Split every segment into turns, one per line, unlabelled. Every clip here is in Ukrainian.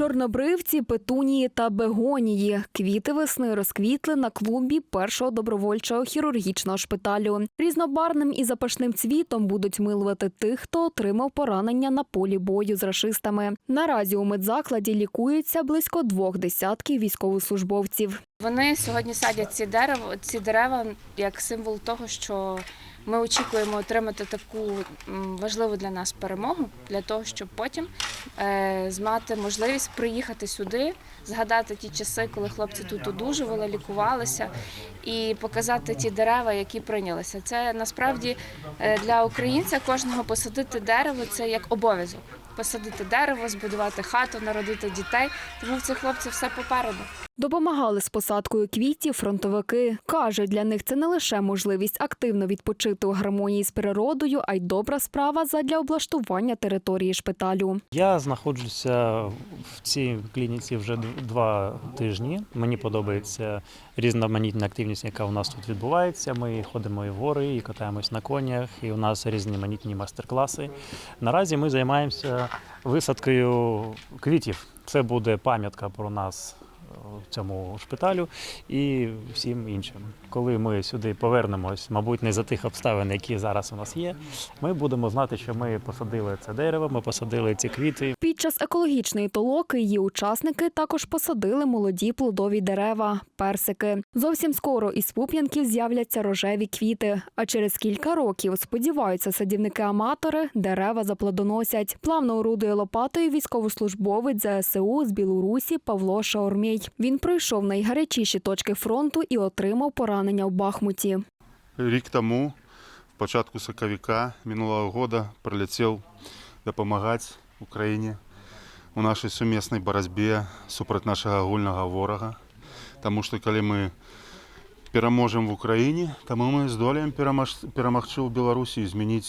Чорнобривці, петунії та бегонії. Квіти весни розквітли на клумбі першого добровольчого хірургічного шпиталю. Різнобарним і запашним цвітом будуть милувати тих, хто отримав поранення на полі бою з рашистами. Наразі у медзакладі лікуються близько двох десятків військовослужбовців.
Вони сьогодні садять ці дерева, ці дерева як символ того, що ми очікуємо отримати таку важливу для нас перемогу, для того, щоб потім е, мати можливість приїхати сюди, згадати ті часи, коли хлопці тут одужували, лікувалися, і показати ті дерева, які прийнялися. Це насправді е, для українця кожного посадити дерево це як обов'язок. Посадити дерево, збудувати хату, народити дітей. Тому в цих хлопців все попереду.
Допомагали з посадкою квітів фронтовики. Каже, для них це не лише можливість активно відпочити у гармонії з природою, а й добра справа задля облаштування території шпиталю.
Я знаходжуся в цій клініці вже два тижні. Мені подобається різноманітна активність, яка у нас тут відбувається. Ми ходимо і в гори, і катаємось на конях, і у нас різноманітні майстер-класи. Наразі ми займаємося висадкою квітів. Це буде пам'ятка про нас цьому шпиталю і всім іншим. Коли ми сюди повернемось, мабуть, не за тих обставин, які зараз у нас є, ми будемо знати, що ми посадили це дерево, ми посадили ці квіти.
Під час екологічної толоки її учасники також посадили молоді плодові дерева, персики. Зовсім скоро із пуп'янків з'являться рожеві квіти. А через кілька років сподіваються садівники-аматори, дерева заплодоносять. Плавно орудує лопатою військовослужбовець ЗСУ з Білорусі Павло Шаурмєй. Він пройшов найгарячіші точки фронту і отримав поранення в Бахмуті.
Рік тому, в початку соковика минулого года, прилетів допомагати Україні у нашій сумісній боротьбі супроти нашого агульного ворога. Тому що коли ми переможемо в Україні, то ми перемож- перемогти у Білорусі і змінити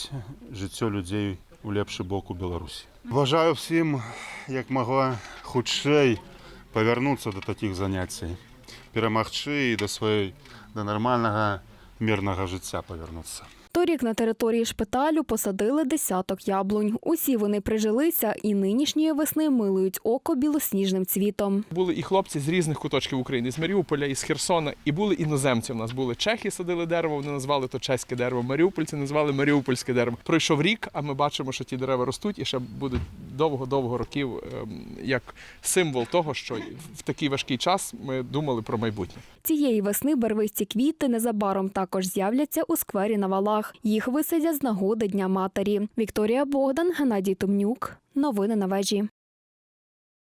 життя людей у лепший бок у Білорусі. Бажаю всім, як могла худшей повернутися до таких занять, перемогти і до своєї до нормального мирного життя повернутися.
Торік на території шпиталю посадили десяток яблунь. Усі вони прижилися і нинішньої весни милують око білосніжним цвітом.
Були і хлопці з різних куточків України, з Маріуполя, із Херсона, і були іноземці. У нас були чехи, садили дерево, вони назвали то чеське дерево. Маріупольці назвали Маріупольське дерево. Пройшов рік, а ми бачимо, що ті дерева ростуть і ще будуть довго-довго років ем, як символ того, що в такий важкий час ми думали про майбутнє.
Цієї весни барвисті квіти незабаром також з'являться у сквері на валах. Їх висадять з нагоди Дня матері. Вікторія Богдан, Геннадій Томнюк. Новини на вежі.